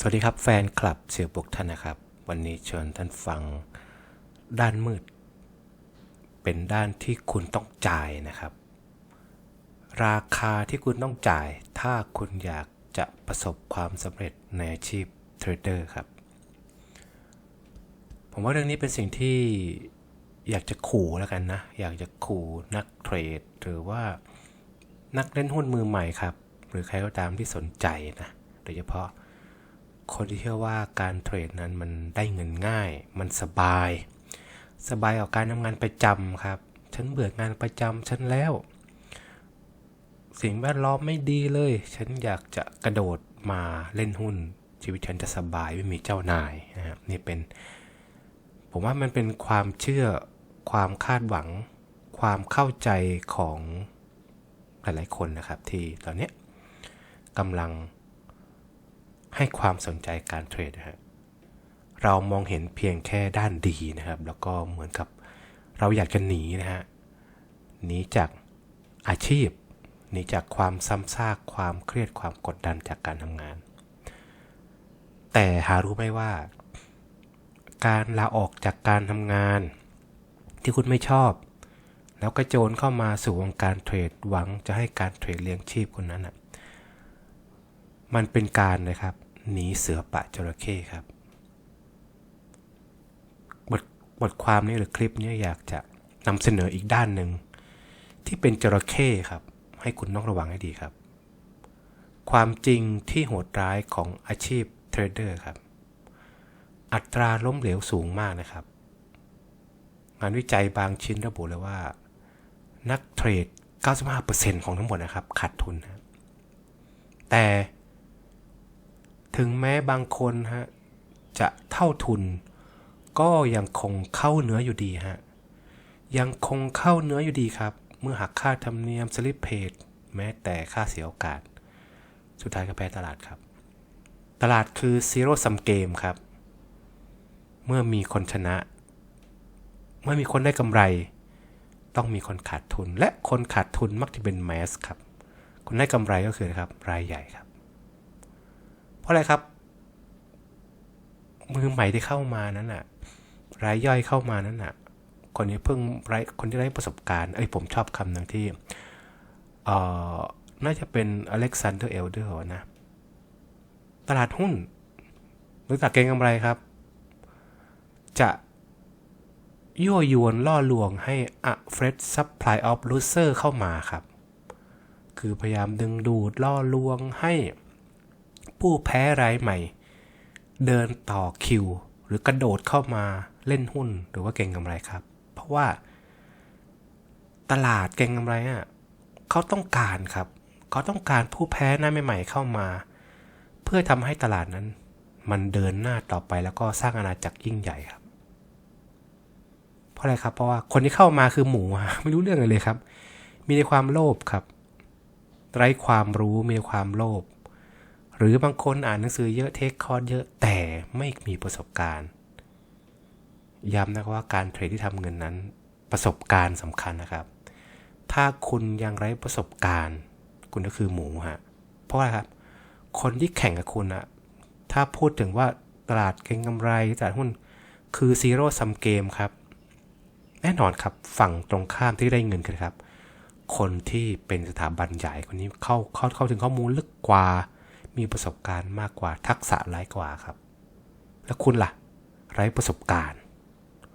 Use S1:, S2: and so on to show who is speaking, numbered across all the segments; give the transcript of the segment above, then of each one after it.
S1: สวัสดีครับแฟนคลับเสียบุกท่านนะครับ วันนี้เชิญท่านฟังด้านมืด เป็นด้านที่คุณต้องจ่ายนะครับ ราคาที่คุณต้องจ่าย ถ้าคุณอยากจะประสบความสำเร็จในอาชีพเทรดเดอร์ครับ ผมว่าเรื่องนี้เป็นสิ่งที่อยากจะขู่แล้วกันนะ อยากจะขู่นักเทรด หรือว่านักเล่นหุ้นมือใหม่ครับ หรือใครก็ตามที่สนใจนะ โดยเฉพาะ คนที่เชื่อว่าการเทรดนั้นมันได้เงินง่าย มันสบาย สบายกว่าการทำงานประจำครับ ฉันเบื่องานประจำฉันแล้ว สิ่งแวดล้อมไม่ดีเลย ฉันอยากจะกระโดดมาเล่นหุ้น ชีวิตฉันจะสบายไม่มีเจ้านายนะครับนี่เป็น ผมว่ามันเป็นความเชื่อความคาดหวัง ความเข้าใจของหลายๆคนนะครับ ที่ตอนนี้กำลัง ให้ความสนใจการเทรดนะฮะเรามองเห็นเพียงแค่ด้านดีนะครับ แล้วก็เหมือนกับเราอยากจะหนีนะฮะหนีจากอาชีพหนีจากความซ้ำซากความเครียดความกดดันจากการทำงาน แต่หารู้ไหมว่า การลาออกจากการทำงาน ที่คุณไม่ชอบ แล้วก็โจรเข้ามาสู่วงการเทรดหวังจะให้การเทรดเลี้ยงชีพคนนั้นอะ มันเป็นการนะครับหนีเสือปะจระเข้ครับบทบทความนี้หรือคลิปนี้อยากจะนำเสนออีกด้านหนึ่งที่เป็นจระเข้ครับ ให้คุณต้องระวังให้ดีครับ ความจริงที่โหดร้ายของอาชีพเทรดเดอร์ครับ อัตราล้มเหลวสูงมากนะครับ งานวิจัยบางชิ้นระบุเลยว่า นักเทรด 95%ของทั้งหมดนะครับขาดทุนนะแต่ ถึงแม้บางคนฮะจะเท่าทุน ก็ยังคงเข้าเนื้ออยู่ดีฮะยังคงเข้าเนื้ออยู่ดีครับ เมื่อหักค่าธรรมเนียมสลิปเพจแม้แต่ค่าเสียโอกาส สุดท้ายก็แพ้ตลาดครับ ตลาดคือซีโร่ซัมเกมครับ เมื่อมีคนชนะ เมื่อมีคนได้กำไร ต้องมีคนขาดทุน และคนขาดทุนมักจะเป็นแมสครับ คนได้กำไรก็คือครับรายใหญ่ครับ ราะอะไรครับ มือใหม่ที่เข้ามานั้นน่ะรายย่อยเข้ามานั้นน่ะคนนี้เพิ่งไรคนที่ได้ประสบการณ์เอ้ยผมชอบคำหนึ่งที่เอ่อน่าจะเป็นอเล็กซานเดอร์เอลเดอร์นะ ตลาดหุ้น หรือตลาดเก็งกำไรครับ จะยั่วยวนล่อลวงให้ a fresh supply of loser เข้ามาครับ คือพยายามดึงดูดล่อลวงให้ ผู้แพ้รายใหม่ เดินต่อคิว หรือกระโดดเข้ามาเล่นหุ้นหรือว่าเก่งกำไรครับ เพราะว่าตลาดเก่งกำไรอะเขาต้องการครับ เขาต้องการผู้แพ้หน้าใหม่ๆเข้ามา เพื่อทำให้ตลาดนั้น มันเดินหน้าต่อไปแล้วก็สร้างอาณาจักรยิ่งใหญ่ครับ เพราะอะไรครับ เพราะว่าคนที่เข้ามาคือหมูฮะไม่รู้เรื่องอะไรเลยครับ มีในความโลภครับ ไร้ความรู้มีความโลภ หรือบางคนอ่านหนังสือเยอะเทคคอร์สเยอะแต่ไม่มีประสบการณ์ ย้ำนะว่าการเทรดที่ทำเงินนั้น ประสบการณ์สำคัญนะครับ ถ้าคุณยังไร้ประสบการณ์ คุณก็คือหมูฮะเพราะอะไรครับ คนที่แข่งกับคุณอะถ้าพูดถึงว่าตลาดเก็งกำไรตลาดหุ้นคือซีโร่ซัมเกมครับ แน่นอนครับฝั่งตรงข้ามที่ได้เงินกันครับ คนที่เป็นสถาบันใหญ่คนนี้เข้าเข้าเข้าถึงข้อมูลลึกกว่า มีประสบการณ์มากกว่าทักษะไร้กว่าครับ แล้วคุณล่ะ ไร้ประสบการณ์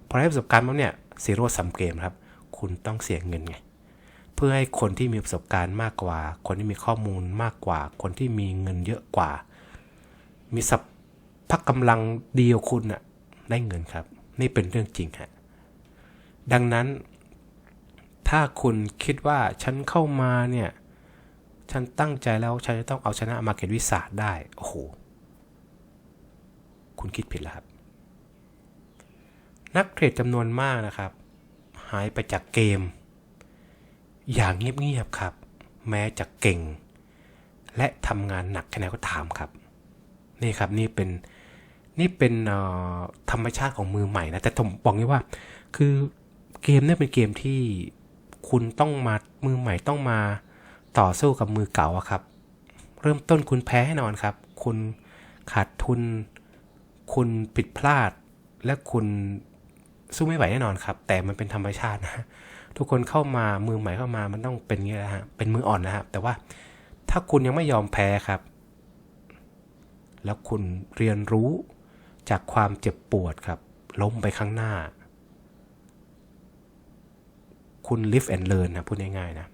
S1: พอไร้ประสบการณ์แล้วเนี่ยซีโร่ซัมเกมครับ คุณต้องเสียเงินไง เพื่อให้คนที่มีประสบการณ์มากกว่า คนที่มีข้อมูลมากกว่า คนที่มีเงินเยอะกว่า มีสัพพะกำลังดียวคุณน่ะได้เงินครับ นี่เป็นเรื่องจริงฮะดังนั้น ถ้าคุณคิดว่าฉันเข้ามาเนี่ย ฉันตั้งใจแล้วฉันจะต้องเอาชนะมาเก็ตวิสาได้ โอ้โห คุณคิดผิดแล้วครับ นักเทรดจำนวนมากนะครับ หายไปจากเกม อย่างเงียบๆครับ แม้จะเก่ง และทำงานหนักแค่ไหนก็ตามครับ นี่ครับนี่เป็นนี่เป็นธรรมชาติของมือใหม่นะ แต่ผมบอกงี้ว่า คือเกมเนี่ยเป็นเกมที่คุณต้องมามือใหม่ต้องมา ต่อสู้กับมือเก่าอะครับ เริ่มต้นคุณแพ้แน่นอนครับ คุณขาดทุน คุณผิดพลาด และคุณสู้ไม่ไหวแน่นอนครับ แต่มันเป็นธรรมชาตินะทุกคนเข้ามามือใหม่เข้ามามันต้องเป็นอย่างนี้แหละฮะเป็นมืออ่อนนะครับแต่ว่าถ้าคุณยังไม่ยอมแพ้ครับ แล้วคุณเรียนรู้จากความเจ็บปวดครับ ล้มไปข้างหน้า คุณ live and learn นะพูดง่ายๆนะ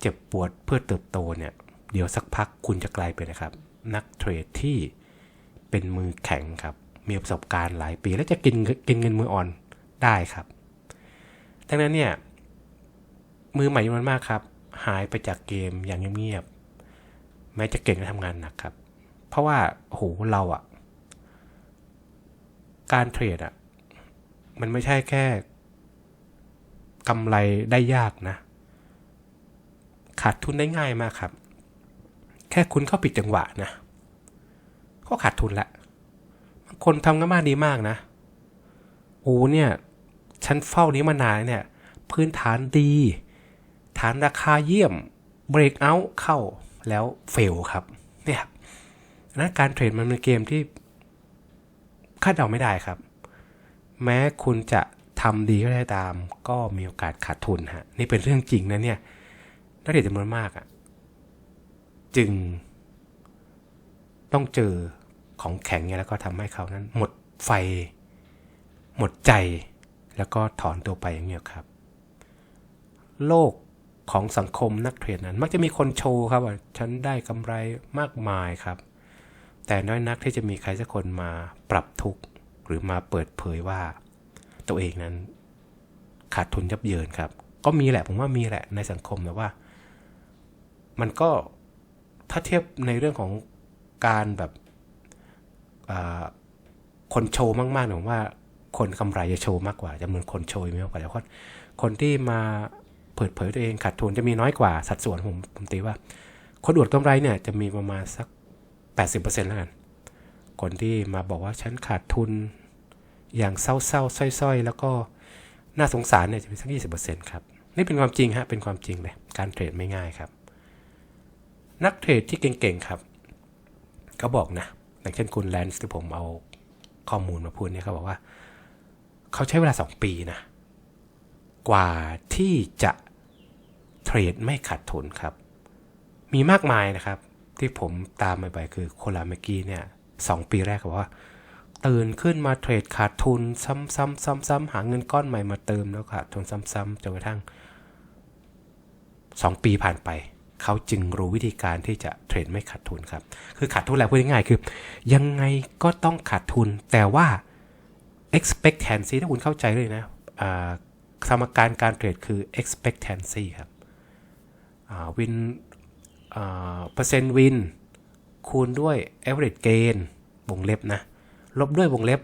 S1: เจ็บปวดเพื่อเติบโตเนี่ยเดี๋ยวสักพักคุณจะกลายเป็นนะครับ นักเทรดที่เป็นมือแข็งครับ มีประสบการณ์หลายปี แล้วจะกินกินเงินมืออ่อนได้ครับดังนั้นเนี่ยมือใหม่จำนวนมากครับ หายไปจากเกมอย่างเงียบๆแม้จะเก่งและทำงานหนักครับ เพราะว่าโหเราอะการเทรดอะมันไม่ใช่แค่กำไรได้ยากนะ ขาดทุนได้ง่ายมากครับ แค่คุณเข้าปิดจังหวะนะ ก็ขาดทุนละบางคนทำกันมาดีมากนะ โอ้เนี่ย ฉันเฝ้านี้มานานเนี่ย พื้นฐานดี ฐานราคาเยี่ยม เบรกเอาท์เข้าแล้วเฟลครับ เนี่ยนั้นการเทรดมันเป็นเกมที่คาดเดาไม่ได้ครับ แม้คุณจะทำดีก็ได้ตาม ก็มีโอกาสขาดทุนฮะ นี่เป็นเรื่องจริงนะเนี่ย นักเรียนจำนวนมากอะ่ะจึงต้องเจอของแข็งเนี่ยแล้วก็ทำให้เขานั้น หมดไฟ หมดใจแล้วก็ถอนตัวไปอย่างเงี้ยครับ โลกของสังคมนักเทรดนั้น มักจะมีคนโชว์ครับว่าฉันได้กำไรมากมายครับ แต่น้อยนักที่จะมีใครสักคนมาปรับทุกข์หรือมาเปิดเผยว่า ตัวเองนั้นขาดทุนยับเยินครับ ก็มีแหละผมว่ามีแหละในสังคมแต่ว่า มันก็ถ้าเทียบในเรื่องของการแบบคนโชว์มากๆเนี่ยผมว่าคนกำไรจะโชว์มากกว่าจำนวนคนโชว์มากกว่าแต่คนคนที่มาเปิดเผยตัวเองขาดทุนจะมีน้อยกว่าสัดส่วนผมผมตีว่า คนอวดกำไรเนี่ยจะมีประมาณสัก 80%แล้วกันคนที่มาบอกว่าฉันขาดทุนอย่างเศร้าๆส้อย ๆ แล้วก็น่าสงสารเนี่ยจะมีสัก 20%ครับ นี่เป็นความจริงฮะเป็นความจริงเลยการเทรดไม่ง่ายครับ นักเทรดที่เก่งๆครับเขาบอกนะอย่างเช่นคุณแลนส์ที่ผมเอาข้อมูลมาพูดเนี่ยเขาบอกว่า เขาใช้เวลา 2 ปีนะ กว่าที่จะเทรดไม่ขาดทุนครับ มีมากมายนะครับ ที่ผมตามไปคือโคลาเมกี้เนี่ยสปีแรกเขาบอกว่า ตื่นขึ้นมาเทรดขาดทุน ซ้ำๆๆๆหาเงินก้อนใหม่มาเติมแล้วขาดทุนซ้ำๆจนกระทั่ง 2 ปีผ่านไป เขาจึงรู้วิธีการที่จะเทรดไม่ขาดทุนครับ คือขาดทุนแล้วพูดง่ายๆคือ ยังไงก็ต้องขาดทุน แต่ว่า expectancy ถ้าคุณเข้าใจเลยนะสมการการเทรดคือ expectancy ครับวินเปอร์เซ็นต์วินคูณด้วย average gain วงเล็บนะ ลบด้วยวงเล็บ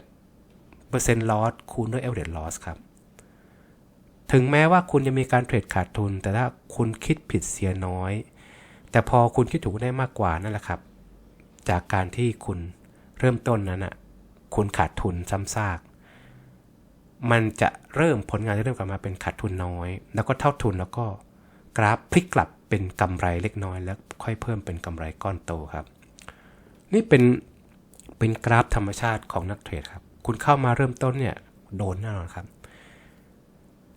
S1: เปอร์เซ็นต์ลอสคูณด้วย average loss ครับ ถึงแม้ว่าคุณจะมีการเทรดขาดทุน แต่ถ้าคุณคิดผิดเสียน้อย แต่พอคุณคิดถูกได้มากกว่านั่นแหละครับ จากการที่คุณเริ่มต้นนั้นอะคุณขาดทุนซ้ำซาก มันจะเริ่มผลงานจะเริ่มกลับมาเป็นขาดทุนน้อย แล้วก็เท่าทุนแล้วก็กราฟพลิกกลับเป็นกำไรเล็กน้อยแล้วค่อยเพิ่มเป็นกำไรก้อนโตครับ นี่เป็นเป็นกราฟธรรมชาติของนักเทรดครับ คุณเข้ามาเริ่มต้นเนี่ยโดนแน่นอนครับ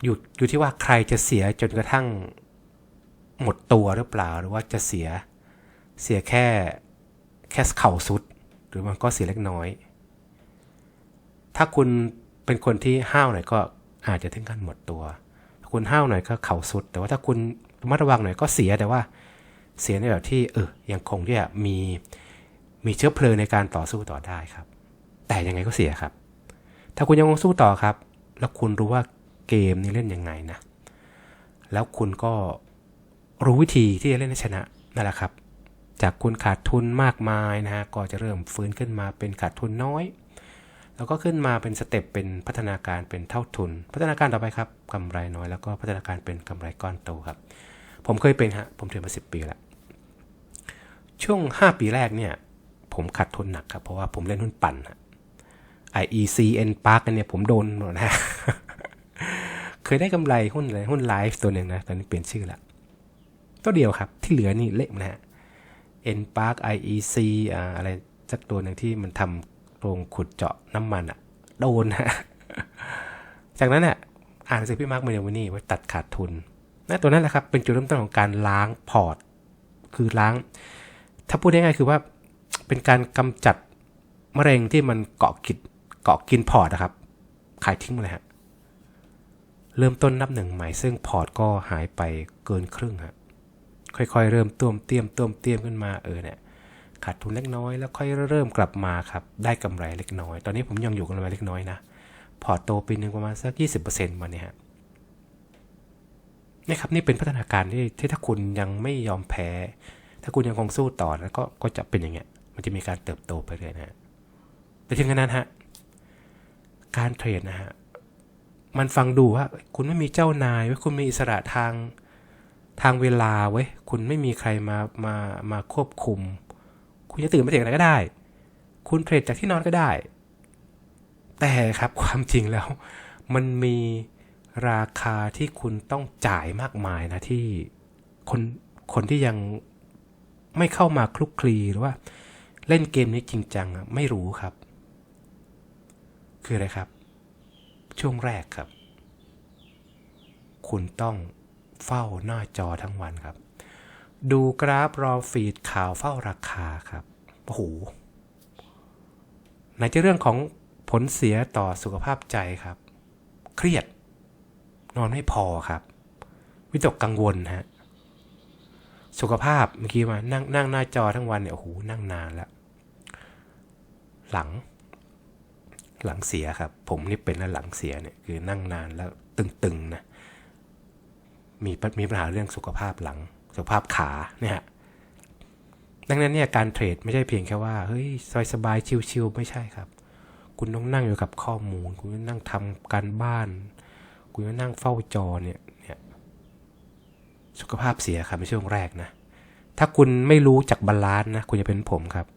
S1: อยู่อยู่ที่ว่าใครจะเสียจนกระทั่งหมดตัวหรือเปล่าหรือว่าจะเสียเสียแค่แค่เข่าสุด หรือมันก็เสียเล็กน้อย ถ้าคุณเป็นคนที่ห้าวหน่อยก็อาจจะถึงขั้นหมดตัวถ้าคุณห้าวหน่อยก็เข่าสุด แต่ว่าถ้าคุณระมัดระวังหน่อยก็เสียแต่ว่าเสียในแบบที่เออยังคงที่จะมีมีเชื้อเพลิงในการต่อสู้ต่อได้ครับ แต่ยังไงก็เสียครับ ถ้าคุณยังคงสู้ต่อครับ แล้วคุณรู้ว่า เกมนี้เล่นยังไงนะ แล้วคุณก็รู้วิธีที่จะเล่นให้ชนะนั่นแหละครับ จากคุณขาดทุนมากมายนะฮะก็จะเริ่มฟื้นขึ้นมาเป็นขาดทุนน้อย แล้วก็ขึ้นมาเป็นสเต็ปเป็นพัฒนาการเป็นเท่าทุน พัฒนาการต่อไปครับกำไรน้อยแล้วก็พัฒนาการเป็นกำไรก้อนโตครับ ผมเคยเป็นฮะผมเทรดมา 10 ปีแล้วช่วง 5 ปีแรกเนี่ยผมขาดทุนหนักครับ เพราะว่าผมเล่นหุ้นปั่นฮะ IEC N Park เนี่ยผมโดนหมดนะ เคยได้กำไรหุ้นอะไรหุ้นไลฟ์ตัวหนึ่งนะ ตอนนี้เปลี่ยนชื่อละตัวเดียวครับ ที่เหลือนี่เละนะฮะ N Park IEC อ่าอะไรสักตัวหนึ่งที่มันทำโรงขุดเจาะน้ำมันอะโดนฮะจากนั้นเนี่ยอ่านหนังสือพี่มาร์คเมเดวินี่ไว้ตัดขาดทุนนั่นตัวนั้นแหละครับ เป็นจุดเริ่มต้นของการล้างพอร์ต คือล้าง ถ้าพูดได้ง่ายคือว่าเป็นการกำจัดมะเร็งที่มันเกาะกินเกาะกินพอร์ตนะครับ ขายทิ้งหมดเลยฮะ เริ่มต้นนับหนึ่งใหม่ซึ่งพอร์ตก็หายไปเกินครึ่งฮะค่อยๆ เริ่มต้มเตียมต้มเตียมขึ้นมาเออเนี่ยขาดทุนเล็กน้อยแล้วค่อยเริ่มกลับมาครับได้กำไรเล็กน้อย ตอนนี้ผมยังอยู่กำไรเล็กน้อยนะพอร์ตโตปีหนึ่งประมาณสัก 20%มาเนี่ยฮะนี่ครับนี่เป็นพัฒนาการที่ที่ถ้าคุณยังไม่ยอมแพ้ ถ้าคุณยังคงสู้ต่อแล้วก็ก็จะเป็นอย่างเงี้ย มันจะมีการเติบโตไปเรื่อยนะฮะแต่ถึงขนาดนั้นฮะการเทรดนะฮะ มันฟังดูว่า คุณไม่มีเจ้านายไว้ยคุณมีอิสระทางทางเวลาเว้ยคุณไม่มีใครมามามาควบคุม คุณจะตื่นมาเทรดอะไรก็ได้ คุณเทรดจากที่นอนก็ได้ แต่ครับความจริงแล้ว มันมีราคาที่คุณต้องจ่ายมากมายนะที่คนคนที่ยังไม่เข้ามาคลุกคลีหรือว่า เล่นเกมนี้จริงจังอะไม่รู้ครับ คืออะไรครับ ช่วงแรกครับ คุณต้องเฝ้าหน้าจอทั้งวันครับ ดูกราฟรอฟีดข่าวเฝ้าราคาครับโอ้โหไหนจะเรื่องของผลเสียต่อสุขภาพใจครับ เครียด นอนไม่พอครับ วิตกกังวลฮะสุขภาพเมื่อกี้มานั่งนั่งหน้าจอทั้งวันเนี่ยโอ้โหนั่งนานแล้ว หลัง หลังเสียครับ ผมนี่เป็นแล้วหลังเสียเนี่ยคือนั่งนานแล้วตึงๆนะมีมีปัญหาเรื่องสุขภาพหลัง สุขภาพขาเนี่ยดังนั้นเนี่ยการเทรดไม่ใช่เพียงแค่ว่าเฮ้ยสบายๆชิวๆไม่ใช่ครับ คุณต้องนั่งอยู่กับข้อมูล คุณต้องนั่งทำการบ้าน คุณต้องนั่งเฝ้าจอเนี่ยเนี่ยสุขภาพเสียครับในช่วงแรกนะถ้าคุณไม่รู้จักบาลานซ์นะคุณจะเป็นผมครับ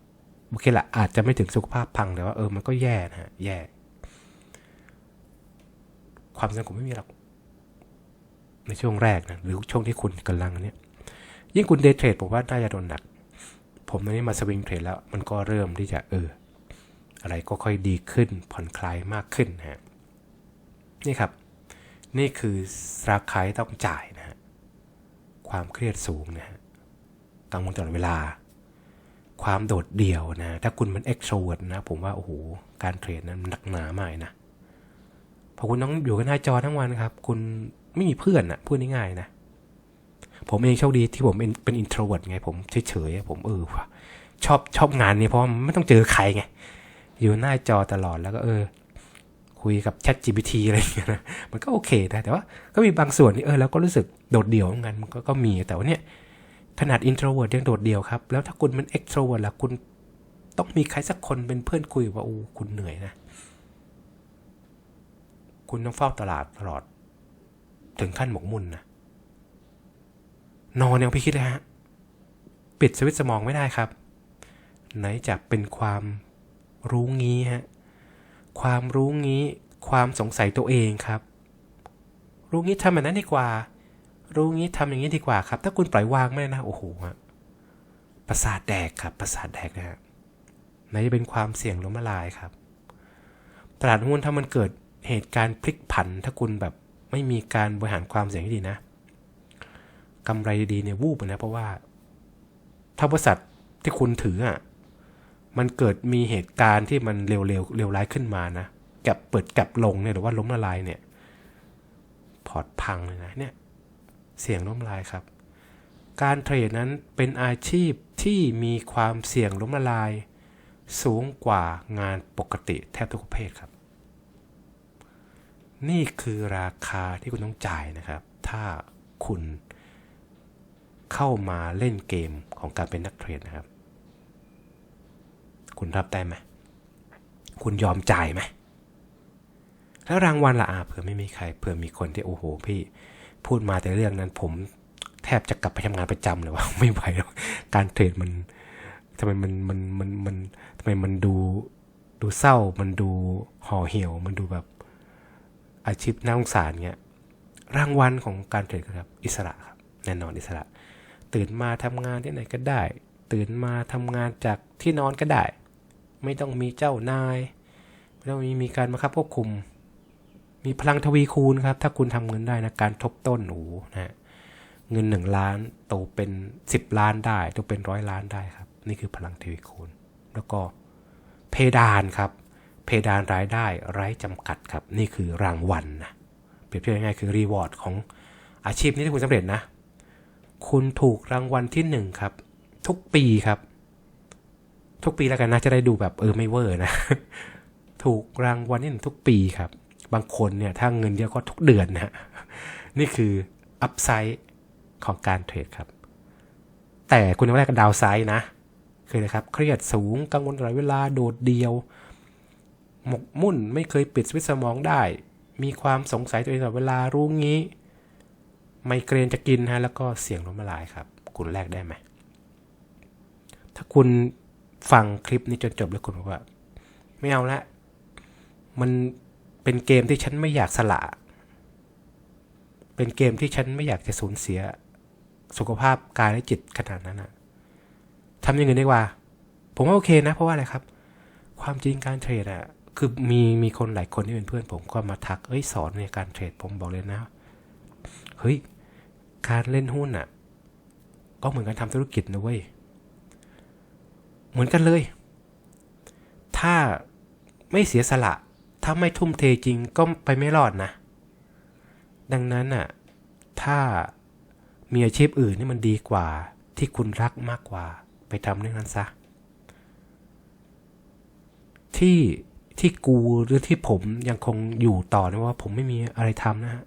S1: โอเคละอาจจะไม่ถึงสุขภาพพังแต่ว่าเออมันก็แย่นะฮะแย่ ความสงบไม่มีหรอกในช่วงแรกนะหรือช่วงที่คุณกำลังเนี่ย ยิ่งคุณเดย์เทรดผมว่าน่าจะโดนหนัก ผมตอนนี้มาสวิงเทรดแล้ว มันก็เริ่มที่จะเออ อะไรก็ค่อยดีขึ้น ผ่อนคลายมากขึ้นนะฮะนี่ครับ นี่คือราคาที่ต้องจ่ายนะฮะความเครียดสูงนะฮะกังวลตลอดเวลา ความโดดเดี่ยวนะ ถ้าคุณเป็นเอ็กโทรเวิร์ดนะ ผมว่า โอ้โห การเทรดนั้นหนักหนามากนะเพราะคุณต้องอยู่กันหน้าจอทั้งวันครับ คุณไม่มีเพื่อนอะพูดง่ายๆนะ ผมเองโชคดีที่ผมเป็นเป็นอินโทรเวิร์ดไง ผมเฉยๆผมเออว่ะชอบชอบงานนี้เพราะมันไม่ต้องเจอใครไง อยู่หน้าจอตลอดแล้วก็เออ คุยกับ Chat GPT อะไรอย่างเงี้ยนะมันก็โอเคนะแต่ว่าก็มีบางส่วนที่เออเราก็รู้สึกโดดเดี่ยวเหมือนกันมันก็ก็มีแต่ว่าเนี่ย นาด introvert ยังโดดเดี่ยวครับ แล้วถ้าคุณเป็น extrovert ล่ะคุณต้องมีใครสักคนเป็นเพื่อนคุยว่าโอ้คุณเหนื่อยนะ คุณต้องเฝ้าตลาดตลอด ถึงขั้นหมกมุ่นนะนอนยังพี่คิดเลยฮะ ปิดสวิตสมองไม่ได้ครับ ไหนจะเป็นความรู้งี้ฮะ ความรู้งี้ ความสงสัยตัวเองครับ รู้งี้ทำแบบนั้นดีกว่า รู้งี้ทำอย่างนี้ดีกว่าครับ ถ้าคุณปล่อยวางไม่นะโอ้โหฮะประสาทแดกครับประสาทแดกนะฮะไหนจะเป็นความเสี่ยงล้มละลายครับ ตลาดหุ้นถ้ามันเกิดเหตุการณ์พลิกผัน ถ้าคุณแบบไม่มีการบริหารความเสี่ยงที่ดีนะกำไรดีเนี่ยวูบนะเพราะว่า ถ้าบริษัทที่คุณถืออะมันเกิดมีเหตุการณ์ที่มันเร็วๆเร็วร้ายขึ้นมานะกับเปิดกับลงเนี่ยหรือว่าล้มละลายเนี่ย พอร์ตพังเลยนะเนี่ย เสี่ยงล้มละลายครับ การเทรดนั้นเป็นอาชีพที่มีความเสี่ยงล้มละลาย สูงกว่างานปกติแทบทุกประเภทครับ นี่คือราคาที่คุณต้องจ่ายนะครับ ถ้าคุณเข้ามาเล่นเกมของการเป็นนักเทรดนะครับ คุณรับได้ไหม คุณยอมจ่ายไหม แล้วรางวัลละอาเผื่อไม่มีใคร เผื่อมีคนที่โอ้โหพี่ พูดมาแต่เรื่องนั้น ผมแทบจะกลับไปทำงานประจำเลยว่าไม่ไหวแล้วการเทรดมันทำไมมันมันมันมันทำไมมันดูดูเศร้ามันดูห่อเหี่ยว มันดูแบบอาชีพน่าสงสารเงี้ยรางวัลของการเทรดครับ อิสระครับแน่นอนอิสระ ตื่นมาทำงานที่ไหนก็ได้ ตื่นมาทำงานจากที่นอนก็ได้ ไม่ต้องมีเจ้านาย ไม่ต้องมีมีการบังคับควบคุม มีพลังทวีคูณครับ ถ้าคุณทำเงินได้นะการทบต้นโอ้โหนะฮะเงินหนึ่งล้านโตเป็น10ล้านได้โตเป็นร้อยล้านได้ครับ นี่คือพลังทวีคูณ แล้วก็เพดานครับ เพดานรายได้ไร้จำกัดครับ นี่คือรางวัลนะเปรียบเทียบง่ายๆคือรีวอร์ดของอาชีพนี้ที่คุณสำเร็จนะ คุณถูกรางวัลที่หนึ่งครับ ทุกปีครับ ทุกปีแล้วกันนะจะได้ดูแบบเออไม่เวอร์นะ ถูกรางวัลที่หนึ่งทุกปีครับ บางคนเนี่ยถ้าเงินเยอะก็ทุกเดือนนะฮะนี่คืออัพไซด์ของการเทรดครับ แต่คุณยังไม่ได้กับดาวไซด์นะคือนะครับเครียดสูงกังวลตลอดเวลาโดดเดียว หมกมุ่นไม่เคยปิดสวิตช์สมองได้ มีความสงสัยตัวเองตลอดเวลารู้งี้ ไมเกรนจะกินฮะแล้วก็เสี่ยงล้มละลายครับ คุณแลกได้ไหมถ้าคุณฟังคลิปนี้จนจบแล้วคุณบอกว่า ไม่เอาละ มัน เป็นเกมที่ฉันไม่อยากสละ เป็นเกมที่ฉันไม่อยากจะสูญเสีย สุขภาพกายและจิตขนาดนั้นนะทำอยังไงดีกว่า ผมว่าโอเคนะ เพราะว่าอะไรครับ ความจริงการเทรดอะคือมีมีคนหลายคนที่เป็นเพื่อนผมก็มาทัก เอ้ยสอนในการเทรดผมบอกเลยนะ เฮ้ย การเล่นหุ้นอะก็เหมือนการทำธุรกิจนะเว้ย เหมือนกันเลย ถ้าไม่เสียสละ ถ้าไม่ทุ่มเทจริงก็ไปไม่รอดนะ ดังนั้นอะ ถ้ามีอาชีพอื่นที่มันดีกว่า ที่คุณรักมากกว่า ไปทำเรื่องนั้นซะ ที่ที่กูหรือที่ผมยังคงอยู่ต่อนะว่า ผมไม่มีอะไรทำนะฮะ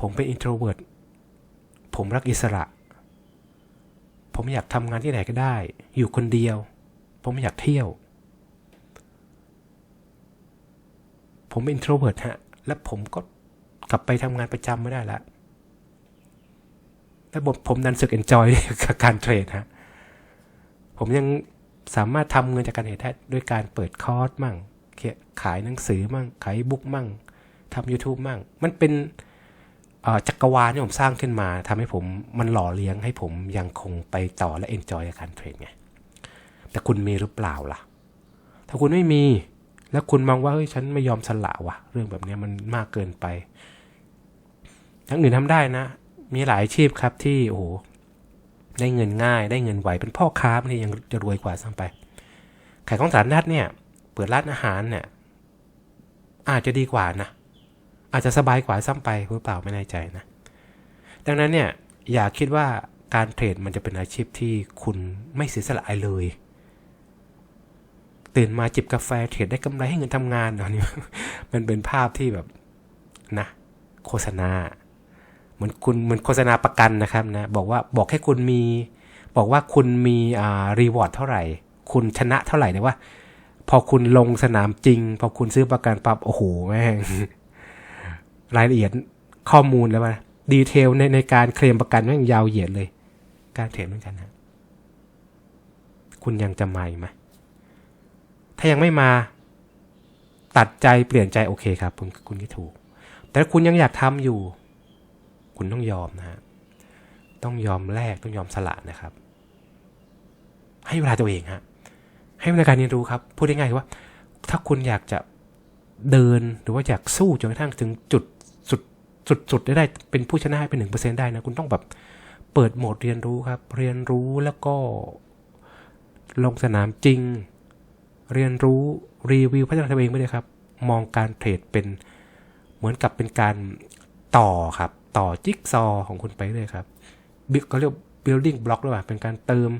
S1: ผมเป็น introvert ผมรักอิสระ ผมอยากทำงานที่ไหนก็ได้ อยู่คนเดียว ผมไม่อยากเที่ยว ผมเป็น introvert ฮะ และผมก็กลับไปทำงานประจำไม่ได้ล้วและบทผมดันสึก enjoy กับการเทรดฮะ ผมยังสามารถทำเงินจากการเทรดได้ด้วยการเปิดคอร์สมั่งขายหนังสือมั่ง ขายบุ๊กมั่งทำ YouTube มั่ง มันเป็นจักรวาลที่ผมสร้างขึ้นมาทำให้ผมมันหล่อเลี้ยงให้ผมยังคงไปต่อและ enjoy กับการเทรดไง แต่คุณมีหรือเปล่าล่ะ ถ้าคุณไม่มี แล้วคุณมองว่าเฮ้ยฉันไม่ยอมสละว่ะเรื่องแบบนี้มันมากเกินไปทั้งอื่นทำได้นะ มีหลายอาชีพครับที่โอ้โหได้เงินง่าย ได้เงินไวเป็นพ่อค้านี่ยังจะรวยกว่าซ้ำไปขายของสารนัดเนี่ย เปิดร้านอาหารเนี่ย อาจจะดีกว่านะอาจจะสบายกว่าซ้ำไปหรือเปล่าไม่แน่ใจนะ ดังนั้นเนี่ยอย่าคิดว่าการเทรดมันจะเป็นอาชีพที่คุณไม่เสียสละเลย ตื่นมาจิบกาแฟเทรดได้กำไรให้เงินทำงานเนาะนี่มันเป็นภาพที่แบบนะโฆษณาเหมือนคุณเหมือนโฆษณาประกันนะครับนะบอกว่าบอกให้คุณมี บอกว่าคุณมีอ่ารีวอร์ดเท่าไหร่ คุณชนะเท่าไหร่เนี่ว่า พอคุณลงสนามจริง พอคุณซื้อประกันปับโอ้โหแม่งรายละเอียดข้อมูลแล้วว่าดีเทลในในการเคลมประกันแม่งยาวเหยียดเลย การเทรดเหมือนกันนะคุณยังจะมาอีกไหมายังไม่มา ตัดใจเปลี่ยนใจโอเคครับ คุณคุณที่ถูก แต่คุณยังอยากทำอยู่ คุณต้องยอมนะฮะต้องยอมแลกต้องยอมสละนะครับ ให้เวลาตัวเองฮะให้เวลาการเรียนรู้ครับ พูดง่ายๆว่า ถ้าคุณอยากจะเดินหรือว่าอยากสู้จนกระทั่งถึงจุดสุดสุดสุดได้เป็นผู้ชนะเป็นหนึ่งเปอร์เซ็นได้นะคุณต้องแบบเปิดโหมดเรียนรู้ครับ เรียนรู้แล้วก็ลงสนามจริง เรียนรู้รีวิวพัฒนาตัวเองไม่ได้ครับ มองการเทรดเป็นเหมือนกับเป็นการต่อครับ ต่อจิ๊กซอของคุณไปเลยครับเขาเรียก building block หรือเปล่าเป็นการเติม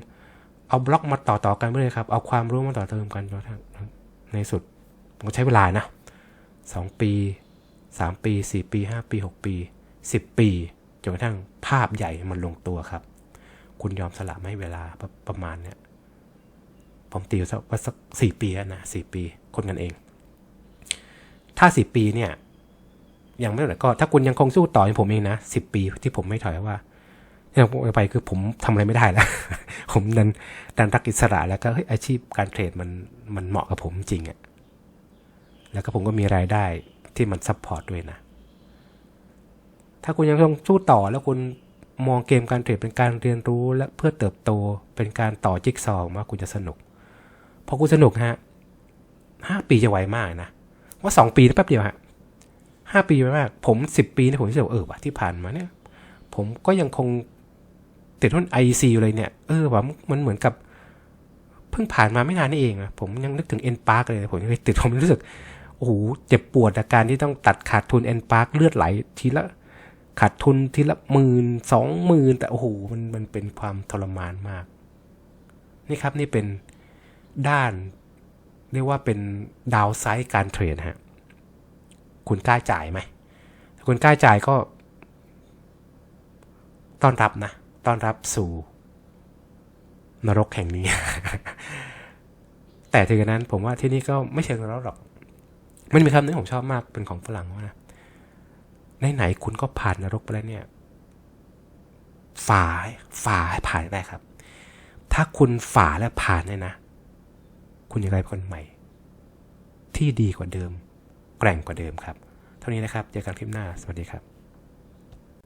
S1: เอาบล็อกมาต่อต่อกันไปเลยครับ เอาความรู้มาต่อเติมกันจนทั้งในสุดมันใช้เวลานะสองปีสามปีสี่ปีห้าปีหกปีสิบปีจนกระทั่งภาพใหญ่มันลงตัวครับ คุณยอมสละไม่เวลาประมาณเนี้ย ผมตีว่าสักสี่ปีนะสี่ปีคนกันเอง ถ้าสี่ปีเนี่ยยังไม่เท่าไหร่ก็ถ้าคุณยังคงสู้ต่ออย่างผมเองนะสิบปีที่ผมไม่ถอยว่าอย่างไปคือผมทำอะไรไม่ได้แล้ว ผมดันดันรักอิสระแล้วก็อาชีพการเทรดมันมันเหมาะกับผมจริงอะ่ะแล้วก็ผมก็มีรายได้ที่มันซับพอร์ตด้วยนะ ถ้าคุณยังคงสู้ต่อแล้วคุณมองเกมการเทรดเป็นการเรียนรู้และเพื่อเติบโตเป็นการต่อจิ๊กซอว์มาคุณจะสนุก พอคุณสนุกฮะห้าปีจะไวมากนะ ว่าสองปีแป๊บเดียวฮะห้าปีไวมาก ผมสิบปีเนี่ยผมรู้สึกเออว่ะที่ผ่านมาเนี่ย ผมก็ยังคงติดทุนไอซีอยู่เลยเนี่ย เออว่ามันเหมือนกับ เพิ่งผ่านมาไม่นานนี่เองนะผมยังนึกถึงเอ็นปาร์กเลย ผมยังติดผมรู้สึกโอ้โหเจ็บปวดอาการที่ต้องตัดขาดทุนเอ็นปาร์กเลือดไหลทีละขาดทุนทีละหมื่นสองหมื่นแต่โอ้โหมันมันเป็นความทรมานมาก นี่ครับนี่เป็น ด้าน เรียกว่าเป็นดาวไซด์การเทรดฮะคุณกล้าจ่ายไหมถ้าคุณกล้าจ่ายก็ ต้อนรับนะ ต้อนรับสู่นรกแห่งนี้ แต่ถึงนั้นผมว่าที่นี่ก็ไม่เชิงนรกหรอก มันมีคำนึงผมชอบมากเป็นของฝรั่งว่านะไหนๆคุณก็ผ่านนรกไปแล้วเนี่ย ฝ่าฝ่าให้ผ่านได้ครับ ถ้าคุณฝ่าและผ่านเนี่ยนะ คุณจะกลายเป็นคนใหม่ ที่ดีกว่าเดิม แกร่งกว่าเดิมครับ เท่านี้นะครับ เจอกันคลิปหน้า สวัสดีครับ